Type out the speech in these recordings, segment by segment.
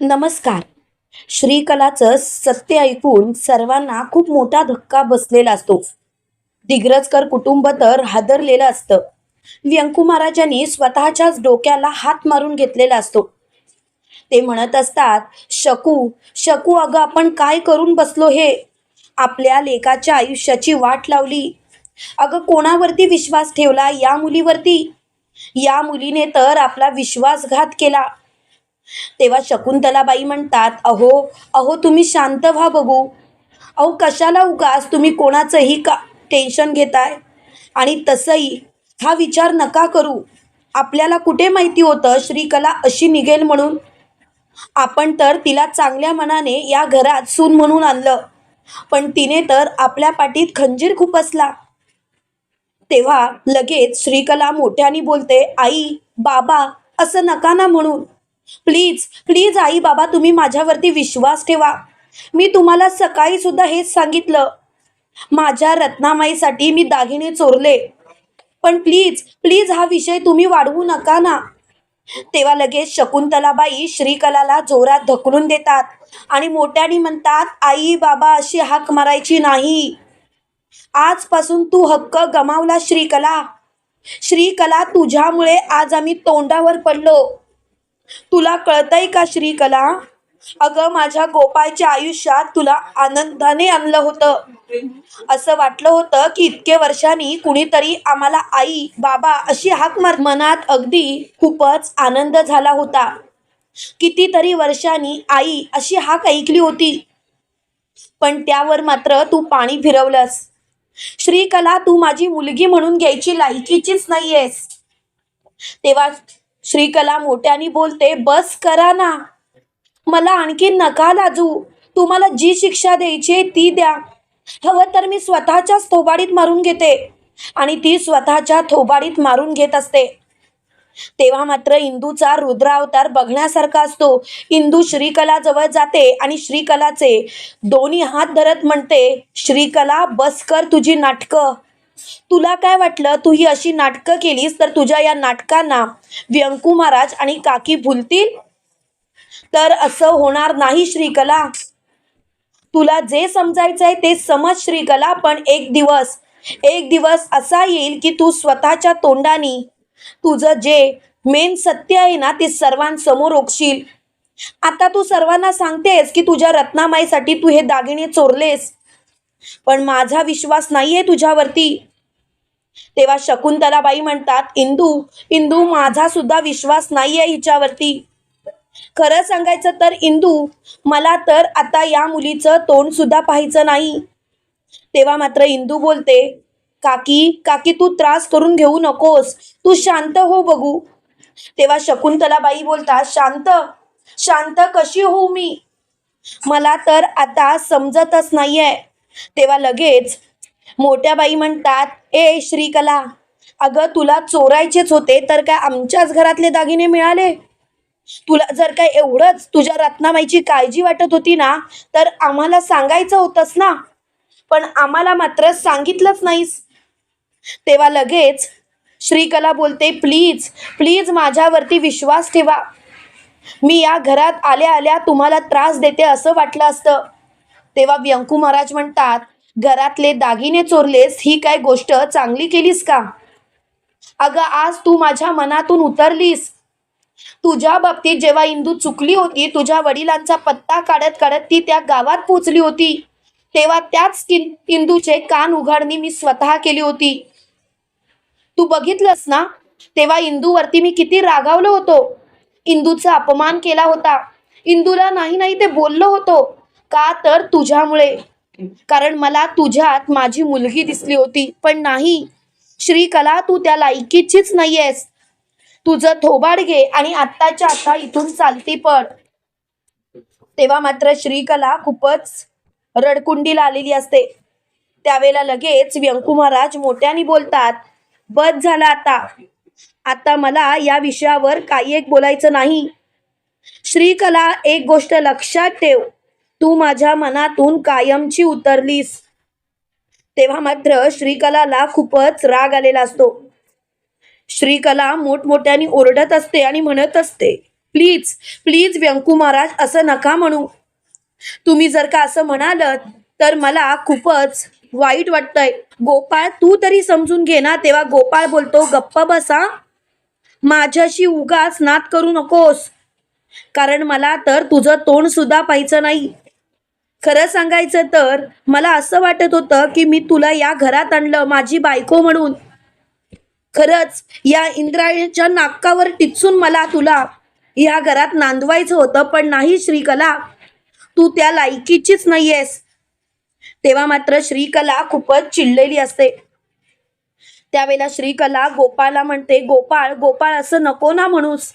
नमस्कार. श्रीकलाचं सत्य ऐकून सर्वांना खूप मोठा धक्का बसलेला असतो. दिग्रजकर कुटुंब तर हादरलेलं असतं. व्यंकू महाराजांनी स्वतःच्याच डोक्याला हात मारून घेतलेला असतो. ते म्हणत असतात शकू शकू अगं आपण काय करून बसलो हे? आपल्या लेकाच्या आयुष्याची वाट लावली. अगं कोणावरती विश्वास ठेवला या मुलीवरती? या मुलीने तर आपला विश्वासघात केला. तेव्हा शकुंतलाबाई म्हणतात अहो अहो तुम्ही शांत व्हा बघू. अहो कशाला उगास तुम्ही कोणाचंही का टेन्शन घेताय? आणि तसंही हा विचार नका करू. आपल्याला कुठे माहिती होतं श्रीकला अशी निघेल म्हणून? आपण तर तिला चांगल्या मनाने या घरात सून म्हणून आणलं. पण तिने तर आपल्या पाठीत खंजीर खुपसला तेव्हा लगेच श्रीकला मोठ्याने बोलते आई बाबा असं नका ना म्हणून. प्लीज प्लीज आई बाबा तुम्ही माझ्यावरती विश्वास ठेवा. मी तुम्हाला सकाळी सुद्धा हेच सांगितलं. माझ्या रत्नामाईसाठी मी दागिने चोरले. पण प्लीज प्लीज हा विषय तुम्ही वाढवू नका ना. तेव्हा लगेच शकुंतलाबाई श्रीकलाला जोरात ढकलून देतात आणि मोठ्याने म्हणतात आई बाबा अशी हाक मारायची नाही. आजपासून तू हक्क गमावला श्रीकला. श्रीकला तुझ्यामुळे आज आम्ही तोंडावर पडलो. तुला कळतंय का श्रीकला? अगं माझ्या गोपाळच्या आयुष्यात तुला आनंदाने आणलं होतं. असं वाटलं होतं की इतके वर्षांनी कुणीतरी आम्हाला आई बाबा अशी हाक मार मनात अगदी खूपच आनंद झाला होता. कितीतरी वर्षांनी आई अशी हाक ऐकली होती. पण त्यावर मात्र तू पाणी फिरवलंस. श्रीकला तू माझी मुलगी म्हणून घ्यायची लायकीचीच नाहीयेस. तेव्हा श्रीकला मोठ्याने बोलते बस करा ना. मला आणखी नका लाजू. तुम्हाला जी शिक्षा द्यायची आहे ती द्या. हवं तर मी स्वतःच्याच थोबाडीत मारून घेते. आणि ती स्वतःच्या थोबाडीत मारून घेत असते. तेव्हा मात्र इंदूचा रुद्रावतार बघण्यासारखा असतो. इंदू श्रीकला जवळ जाते आणि श्रीकलाचे दोन्ही हात धरत म्हणते श्रीकला बस कर तुझी नाटकं. तुला काय वाटलं? तू ही अशी नाटकं केलीस तर तुझ्या या नाटकांना व्यंकू महाराज आणि काकी भुलतील? तर असं होणार नाही श्रीकला. तुला जे समजायचंय ते समज श्रीकला पण एक दिवस एक दिवस असा येईल की तू स्वतःच्या तोंडानी तुझं जे मेन सत्य आहे ना ते सर्वांसमोर ओकशील आता तू सर्वांना सांगतेस की तुझ्या रत्नामाईसाठी तू हे दागिने चोरलेस. पण माझा विश्वास नाहीये तुझ्यावरती. तेव्हा शकुंतलाबाई म्हणतात इंदू इंदू माझा सुद्धा विश्वास नाहीये हिच्यावरती. खरं सांगायचं तर इंदू मला तर आता या मुलीचं तोंड सुद्धा पाहायचं नाही. तेव्हा मात्र इंदू बोलते काकी काकी तू त्रास करून घेऊ नकोस. तू शांत हो बघू. तेव्हा शकुंतलाबाई बोलतात शांत शांत कशी होऊ मी? मला तर आता समजतच नाहीये. तेव्हा लगेच मोठ्या बाई म्हणतात ए श्रीकला अगं तुला चोरायचेच होते तर काय आमच्याच घरातले दागिने मिळाले? तुला जर काय एवढंच तुझ्या रत्नाबाईची काळजी वाटत होती ना तर आम्हाला सांगायचं होतंस ना? पण आम्हाला मात्र सांगितलंच नाहीस. तेव्हा लगेच श्रीकला बोलते प्लीज प्लीज माझ्यावरती विश्वास ठेवा. मी या घरात आल्या आल्या तुम्हाला त्रास देते असं वाटलं असतं. तेव्हा व्यंकू महाराज म्हणतात घरातले दागिने चोरलेस ही काय गोष्ट चांगली केलीस का? अगं आज तू माझ्या मनातून उतरलीस. तुझ्या बाबतीत जेव्हा इंदू चुकली होती तुझ्या वडिलांचा पत्ता काढत काढत ती त्या गावात पोचली होती. तेव्हा त्याच किन- इंदूचे कान उघडणी मी स्वतः केली होती. तू बघितलंस ना? तेव्हा इंदूवरती मी किती रागावलो होतो. इंदूचा अपमान केला होता. इंदूला नाही नाही ते बोललो होतो. का तर तुझ्यामुळे? कारण मला तुझ्यात माझी मुलगी दिसली होती पण नाही. श्रीकला तू त्या लायकीचीच नाहीयेस. तुझं थोबाड घे आणि आत्ताच्या आता इथून चालती पड तेव्हा मात्र श्रीकला खूपच रडकुंडीला आलेली असते. त्यावेळेला लगेच व्यंकू महाराज मोठ्याने बोलतात बस झाला आता. आता मला या विषयावर काही एक बोलायचं नाही. श्रीकला एक गोष्ट लक्षात ठेव. तू माझ्या मनातून कायमची उतरलीस. तेव्हा मात्र श्रीकलाला खूपच राग आलेला असतो. श्रीकला मोठमोठ्याने ओरडत असते आणि म्हणत असते प्लीज प्लीज व्यंकू महाराज असं नका म्हणू. तुम्ही जर का असं म्हणालत तर मला खूपच वाईट वाटतंय. गोपाळ तू तरी समजून घे ना तेव्हा गोपाळ बोलतो गप्प बसा माझ्याशी उगाच नात करू नकोस. कारण मला तर तुझं तोंड सुद्धा पाहायचं नाही. खरं सांगायचं तर मला असं वाटत होतं की मी तुला या घरात आणलं माझी बायको म्हणून. खरंच या इंद्रायणीच्या नाकावर टिचून मला तुला या घरात नांदवायचं होतं पण नाही श्रीकला. तू त्या लायकीचीच नाहीयेस. तेव्हा मात्र श्रीकला खूपच चिडलेली असते. त्यावेळेला श्रीकला गोपाळला म्हणते गोपाळ गोपाळ असं नको ना म्हणूस.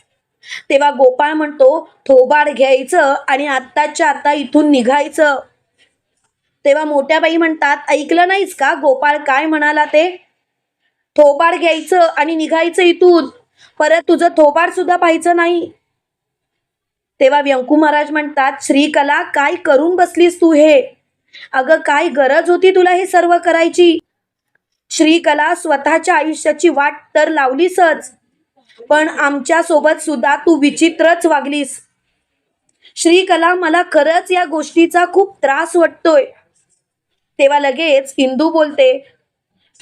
तेव्हा गोपाळ म्हणतो थोबाड घ्यायचं आणि आत्ताच्या आता इथून निघायचं. तेव्हा मोठ्या बाई म्हणतात ऐकलं नाहीस का गोपाळ काय म्हणाला ते? थोबाड घ्यायचं आणि निघायचं इथून. परत तुझं थोबाड सुद्धा पाहायचं नाही. तेव्हा व्यंकू महाराज म्हणतात श्रीकला काय करून बसलीस तू हे? अगं काय गरज होती तुला हे सर्व करायची? श्रीकला स्वतःच्या आयुष्याची वाट तर लावलीसच. पण आमच्यासोबत सुद्धा तू विचित्रच वागलीस. श्रीकला मला खरंच या गोष्टीचा खूप त्रास वाटतोय. तेव्हा लगेच इंदू बोलते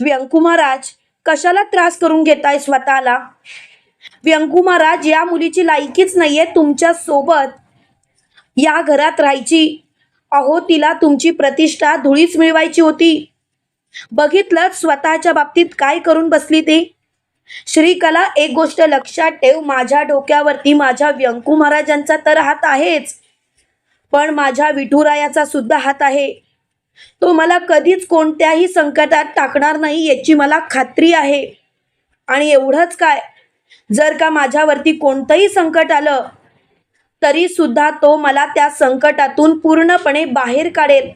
व्यंकू महाराज कशाला त्रास करून घेताय स्वतःला? व्यंकू महाराज या मुलीची लायकीच नाहीये तुमच्यासोबत. या घरात राहायची. अहो तिला तुमची प्रतिष्ठा धुळीच मिळवायची होती. बघितलं स्वतःच्या बाबतीत काय करून बसली ती? श्रीकला एक गोष्ट लक्षात ठेव माझ्या डोक्यावरती माझ्या व्यंकू महाराजांचा तर हात आहेच. पण माझ्या विठुरायाचा सुद्धा हात आहे. तो मला कधीच कोणत्याही संकटात टाकणार नाही याची मला खात्री आहे. आणि एवढंच काय? जर का माझ्यावरती कोणतंही संकट आलं तरी सुद्धा तो मला त्या संकटातून पूर्णपणे बाहेर काढेल.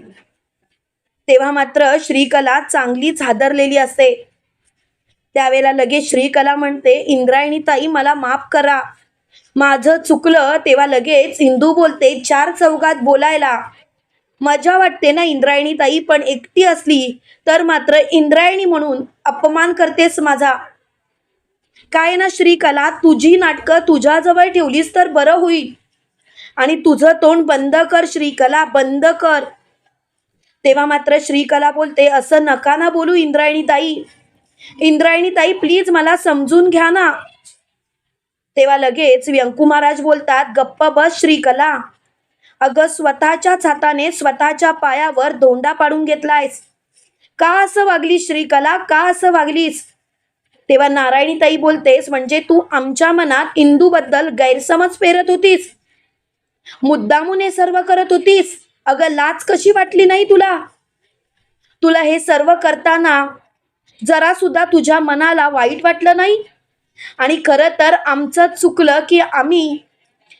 तेव्हा मात्र श्रीकला चांगलीच हादरलेली असते. त्यावेळेला लगेच श्रीकला म्हणते इंद्रायणी ताई मला माफ करा. माझं चुकलं तेव्हा लगेच इंदू बोलते चार चौघात बोलायला. मजा वाटते ना इंद्रायणी ताई पण एकटी असली तर मात्र इंद्रायणी म्हणून अपमान करतेस माझा. काय ना श्रीकला तुझी नाटकं तुझ्याजवळ ठेवलीस तर बरं होईल. आणि तुझं तोंड बंद कर श्रीकला बंद कर. तेव्हा मात्र श्रीकला बोलते असं नका ना बोलू इंद्रायणी ताई. इंद्रायणी ताई प्लीज मला समजून घ्या ना. तेव्हा लगेच व्यंकू महाराज बोलतात गप्प बस श्रीकला. अगं स्वतःच्याच हाताने स्वतःच्या पायावर धोंडा पाडून घेतलायस. का असं वागलीस श्रीकला? का असं वागलीस? तेव्हा नारायणी ताई बोलतेस म्हणजे तू आमच्या मनात इंदूबद्दल गैरसमज पेरत होतीस. मुद्दामून हे सर्व करत होतीस. अगं लाच कशी वाटली नाही तुला? तुला हे सर्व करताना जरा सुद्धा तुझ्या मनाला वाईट वाटलं नाही? आणि खरं तर आमचं चुकलं की आम्ही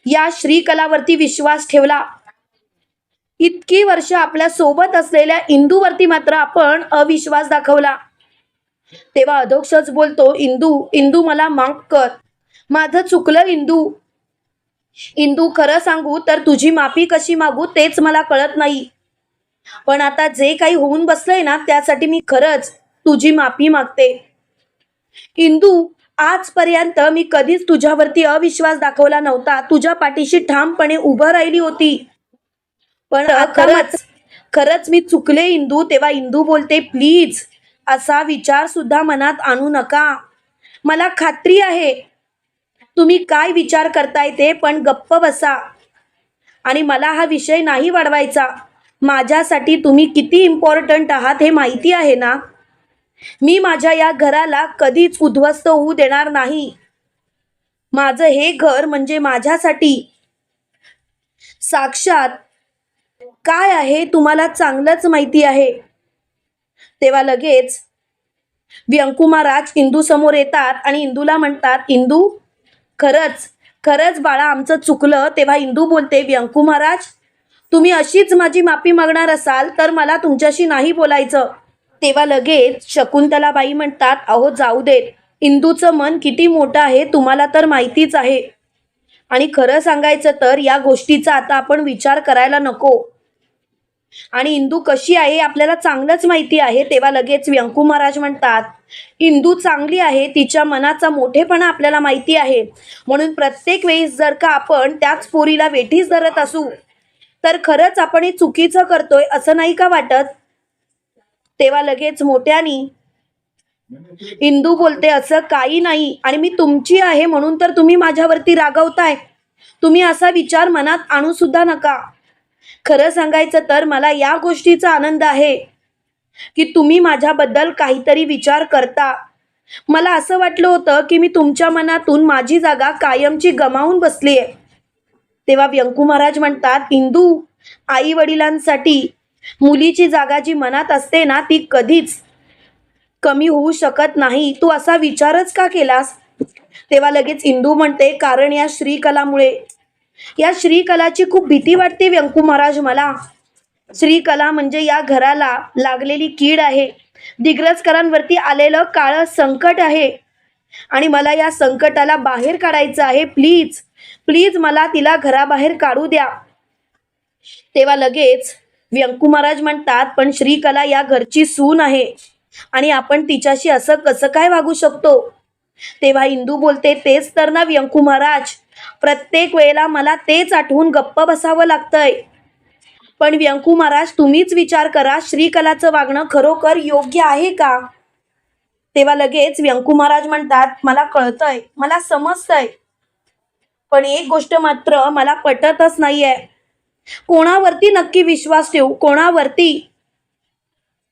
या श्रीकलावरती विश्वास ठेवला. इतकी वर्ष आपल्यासोबत असलेल्या इंदूवरती मात्र आपण अविश्वास दाखवला. तेव्हा अधोक्षच बोलतो इंदू इंदू मला माफ कर. माझं चुकलं इंदू. इंदू खरं सांगू तर तुझी माफी कशी मागू तेच मला कळत नाही. पण आता जे काही होऊन बसलंय ना त्यासाठी मी खरंच तुझी माफी मागते. इंदू आजपर्यंत मी कधीच तुझ्यावरती अविश्वास दाखवला नव्हता. तुझ्या पाठीशी ठामपणे उभं राहिली होती. पण खरंच? खरंच मी चुकले इंदू तेव्हा इंदू बोलते प्लीज असा विचार सुद्धा मनात आणू नका. मला खात्री आहे. तुम्ही काय विचार करताय ते पण गप्प बसा. आणि मला हा विषय नाही वाढवायचा. माझ्यासाठी तुम्ही किती इम्पॉर्टंट आहात हे माहिती आहे ना? मी माझ्या या घराला कधीच उद्ध्वस्त होऊ देणार नाही. माझं हे घर म्हणजे माझ्यासाठी साक्षात काय आहे तुम्हाला चांगलंच माहिती आहे. तेव्हा लगेच व्यंकू महाराज इंदू समोर येतात आणि इंदूला म्हणतात इंदू खरंच खरंच बाळा आमचं चुकलं. तेव्हा इंदू बोलते व्यंकू महाराज तुम्ही अशीच माझी माफी मागणार असाल तर मला तुमच्याशी नाही बोलायचं. तेव्हा लगेच शकुंतलाबाई म्हणतात अहो जाऊ देत. इंदूचं मन किती मोठं आहे तुम्हाला तर माहितीच आहे. आणि खरं सांगायचं तर या गोष्टीचा आता आपण विचार करायला नको. आणि इंदू कशी आहे आपल्याला चांगलंच माहिती आहे. तेव्हा लगेच व्यंकू महाराज म्हणतात इंदू चांगली आहे तिच्या मनाचा मोठेपणा आपल्याला माहिती आहे. म्हणून प्रत्येक वेळेस जर का आपण त्याच पोरीला वेठीस धरत असू तर खरंच आपण हे चुकीचं करतोय असं नाही का वाटत? तेव्हा लगेच मोठ्यानी इंदू बोलते असं काही नाही आणि मी तुमची आहे म्हणून तर तुम्ही माझ्यावरती रागवताय. तुम्ही असा विचार मनात आणू सुद्धा नका. खरं सांगायचं तर मला या गोष्टीचा आनंद आहे की तुम्ही माझ्याबद्दल काहीतरी विचार करता. मला असं वाटलं होतं की मी तुमच्या मनातून माझी जागा कायमची गमावून बसली आहे तेव्हा व्यंकू महाराज म्हणतात इंदू आई वडिलांसाठी मुलीची जागा जी मनात असते ना ती कधीच कमी होऊ शकत नाही. तू असा विचारच का केलास? तेव्हा लगेच इंदू म्हणते कारण या श्रीकलामुळे. या श्रीकलाची खूप भीती वाटते व्यंकू महाराज मला. श्रीकला म्हणजे या घराला लागलेली कीड आहे. दिग्रजकरांवरती आलेलं काळं संकट आहे. आणि मला या संकटाला बाहेर काढायचं आहे प्लीज. प्लीज मला तिला घराबाहेर काढू द्या. तेव्हा लगेच व्यंकू महाराज म्हणतात पण श्रीकला या घरची सून आहे आणि आपण तिच्याशी असं कसं काय वागू शकतो? तेव्हा इंदू बोलते तेच तर ना व्यंकू महाराज प्रत्येक वेळेला मला तेच आठवून गप्प बसावं लागतंय. पण व्यंकू महाराज तुम्हीच विचार करा श्रीकलाचं वागणं खरोखर योग्य आहे का? तेव्हा लगेच व्यंकू महाराज म्हणतात मला कळतंय मला समजतंय. पण एक गोष्ट मात्र मला पटतच नाहीये. कोणावरती नक्की विश्वास ठेवू? कोणावरती?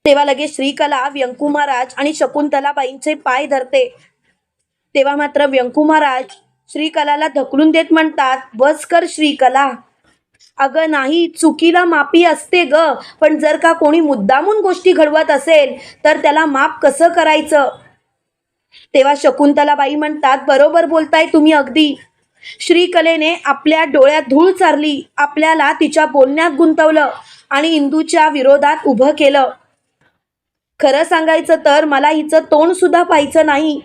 तेव्हा लगेच श्रीकला व्यंकू महाराज आणि शकुंतलाबाईंचे पाय धरते. तेव्हा मात्र व्यंकू महाराज श्रीकलाला ढकलून देत म्हणतात बस कर श्रीकला. अगं नाही चुकीला मापी असते ग. पण जर का कोणी मुद्दामून गोष्टी घडवत असेल तर त्याला माप कसं करायचं? तेव्हा शकुंतलाबाई म्हणतात बरोबर बोलताय तुम्ही अगदी. श्रीकलेने आपल्या डोळ्यात धूळ चारली आपल्याला तिच्या बोलण्यात गुंतवलं आणि इंदूच्या विरोधात उभं केलं. खरं सांगायचं तर मला हिचं तोंड सुद्धा पाहायचं नाही.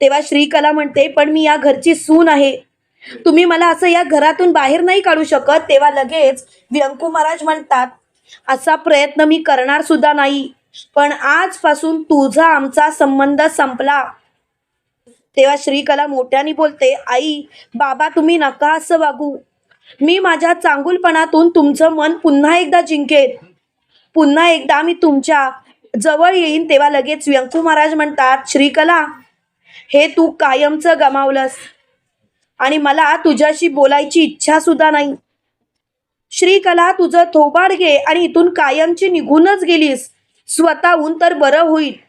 तेव्हा श्रीकला म्हणते पण मी या घरची सून आहे. तुम्ही मला असं या घरातून बाहेर नाही काढू शकत. तेव्हा लगेच व्यंकू महाराज म्हणतात असा प्रयत्न मी करणार सुद्धा नाही. पण आजपासून तुझा आमचा संबंध संपला. तेव्हा श्रीकला मोठ्याने बोलते आई बाबा तुम्ही नका असं वागू. मी माझ्या चांगुलपणातून तुमचं मन पुन्हा एकदा जिंकेन. पुन्हा एकदा मी तुमच्या जवळ येईन. तेव्हा लगेच व्यंकू महाराज म्हणतात श्रीकला हे तू कायमचं गमावलंस आणि मला तुझ्याशी बोलायची इच्छा सुद्धा नाही. श्रीकला तुझं थोबाड घे आणि इथून कायमची निघूनच गेलीस. स्वतःहून तर बरं होईल.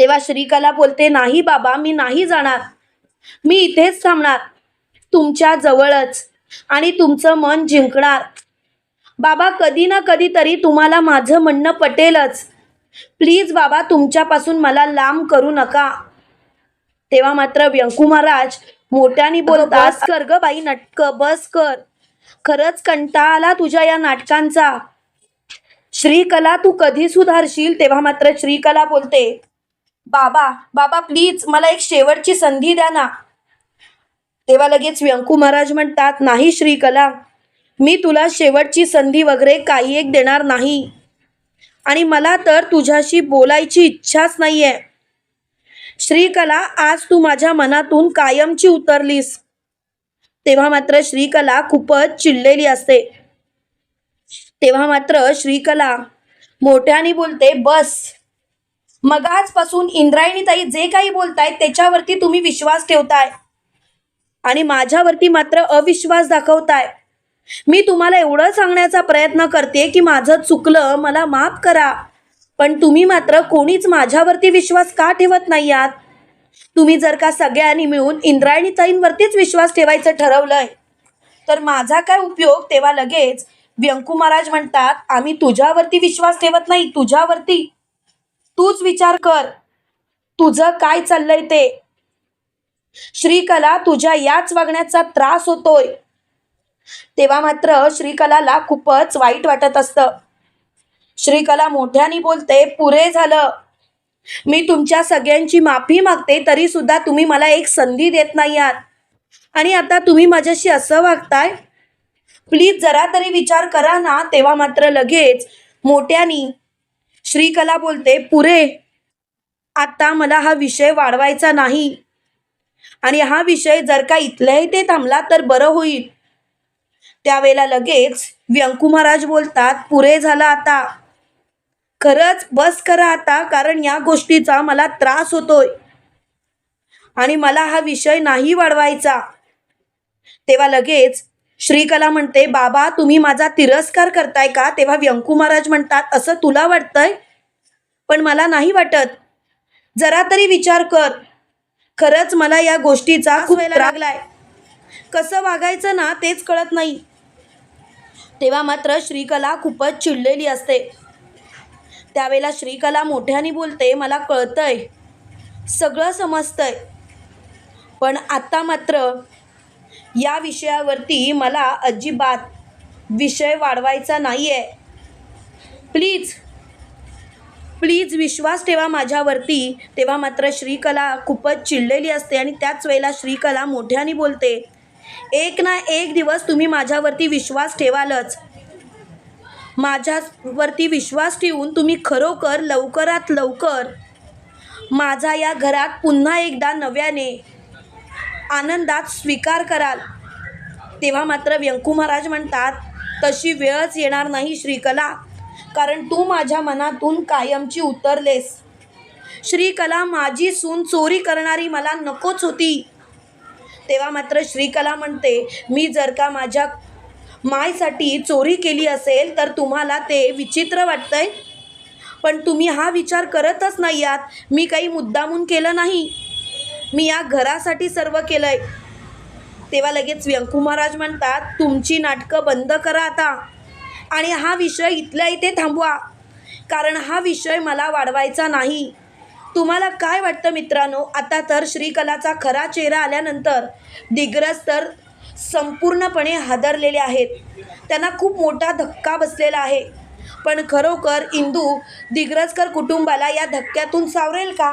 तेव्हा श्रीकला बोलते नाही बाबा मी नाही जाणार. मी इथेच थांबणार. तुमच्या जवळच. आणि तुमचं मन जिंकणार. बाबा कधी ना कधीतरी तुम्हाला माझं म्हणणं पटेलच. प्लीज बाबा तुमच्यापासून मला लांब करू नका. तेव्हा मात्र व्यंकू महाराज मोठ्याने बोलतात कर ग बाई नाटक बस कर. खरंच कंटाळा आला तुझ्या या नाटकांचा. श्रीकला तू कधी सुधारशील? तेव्हा मात्र श्रीकला बोलते बाबा बाबा प्लीज मला एक शेवटची संधी द्या ना. तेव्हा लगेच व्यंकू महाराज म्हणतात नाही श्रीकला मी तुला शेवटची संधी वगैरे काही एक देणार नाही. आणि मला तर तुझ्याशी बोलायची इच्छाच नाहीये. श्रीकला आज तू माझ्या मनातून कायमची उतरलीस. तेव्हा मात्र श्रीकला खूपच चिडलेली असते. तेव्हा मात्र श्रीकला मोठ्याने बोलते बस मग आजपासून इंद्रायणीताई जे काही बोलतायत त्याच्यावरती तुम्ही विश्वास ठेवताय. आणि माझ्यावरती मात्र अविश्वास दाखवताय. मी तुम्हाला एवढं सांगण्याचा प्रयत्न करते की माझं चुकलं मला माफ करा. पण तुम्ही मात्र कोणीच माझ्यावरती विश्वास का ठेवत नाही आहात तुम्ही जर का सगळ्यांनी मिळून इंद्रायणीताईंवरतीच विश्वास ठेवायचं ठरवलंय तर माझा काय उपयोग? तेव्हा लगेच व्यंकू महाराज म्हणतात आम्ही तुझ्यावरती विश्वास ठेवत नाही तुझ्यावरती. तूच विचार कर. तुझं काय चाललंय ते? श्रीकला तुझ्या याच वागण्याचा त्रास होतोय. तेव्हा मात्र श्रीकलाला खूपच वाईट वाटत असतं. श्रीकला मोठ्याने बोलते पुरे झालं. मी तुमच्या सगळ्यांची माफी मागते तरी सुद्धा तुम्ही मला एक संधी देत नाही आहात. आणि आता तुम्ही माझ्याशी असं वागताय? प्लीज जरा तरी विचार करा ना. तेव्हा मात्र लगेच मोठ्यानी श्रीकला बोलते पुरे आता मला हा विषय वाढवायचा नाही. आणि हा विषय जर का इथल्याही ते थांबला तर बरं होईल. त्यावेळेला लगेच व्यंकू महाराज बोलतात पुरे झाला आता. खरंच बस करा आता कारण या गोष्टीचा मला त्रास होतोय. आणि मला हा विषय नाही वाढवायचा. तेव्हा लगेच श्रीकला म्हणते बाबा तुम्ही माझा तिरस्कार करताय का? तेव्हा व्यंकू महाराज म्हणतात असं तुला वाटतंय? पण मला नाही वाटत. जरा तरी विचार कर. खरंच मला या गोष्टीचा खूप लागलाय. कसं वागायचं ना तेच कळत नाही. तेव्हा मात्र श्रीकला खूपच चिडलेली असते. त्यावेळेला श्रीकला मोठ्याने बोलते मला कळतंय. सगळं समजतंय. पण आता मात्र या विषयावरती मला अजिबात विषय वाढवायचा नाही आहे प्लीज प्लीज विश्वास ठेवा माझ्यावरती. तेव्हा मात्र श्रीकला खूपच चिडलेली असते आणि त्याच वेळेला श्रीकला मोठ्याने बोलते एक ना एक दिवस तुम्ही माझ्यावरती विश्वास ठेवालच. माझ्यावरती विश्वास ठेवून तुम्ही खरोखर लवकरात लवकर माझा या घरात पुन्हा एकदा नव्याने आनंदात स्वीकार कराल. तेव्हा मात्र व्यंकू महाराज म्हणतात तशी वेळच येणार नाही श्रीकला कारण तू माझ्या मनातून कायमची उतरलेस. श्रीकला माझी सून चोरी करणारी मला नकोच होती. तेव्हा मात्र श्रीकला म्हणते मी जर का माझ्या मायसाठी चोरी केली असेल तर तुम्हाला ते विचित्र वाटतंय. पण तुम्ही हा विचार करतच नाही आहात. मी काही मुद्दामून केलं नाही. मी या घरासाठी सर्व केलंय. तेव्हा लगेच व्यंकू महाराज म्हणतात तुमची नाटकं बंद करा आता. आणि हा विषय इथल्या इथे थांबवा. कारण हा विषय मला वाढवायचा नाही. तुम्हाला काय वाटतं मित्रांनो? आता तर श्रीकलाचा खरा चेहरा आल्यानंतर दिग्रज तर संपूर्णपणे हादरलेले आहेत. त्यांना खूप मोठा धक्का बसलेला आहे. पण खरोखर इंदू दिग्रजकर कुटुंबाला या धक्क्यातून सावरेल का?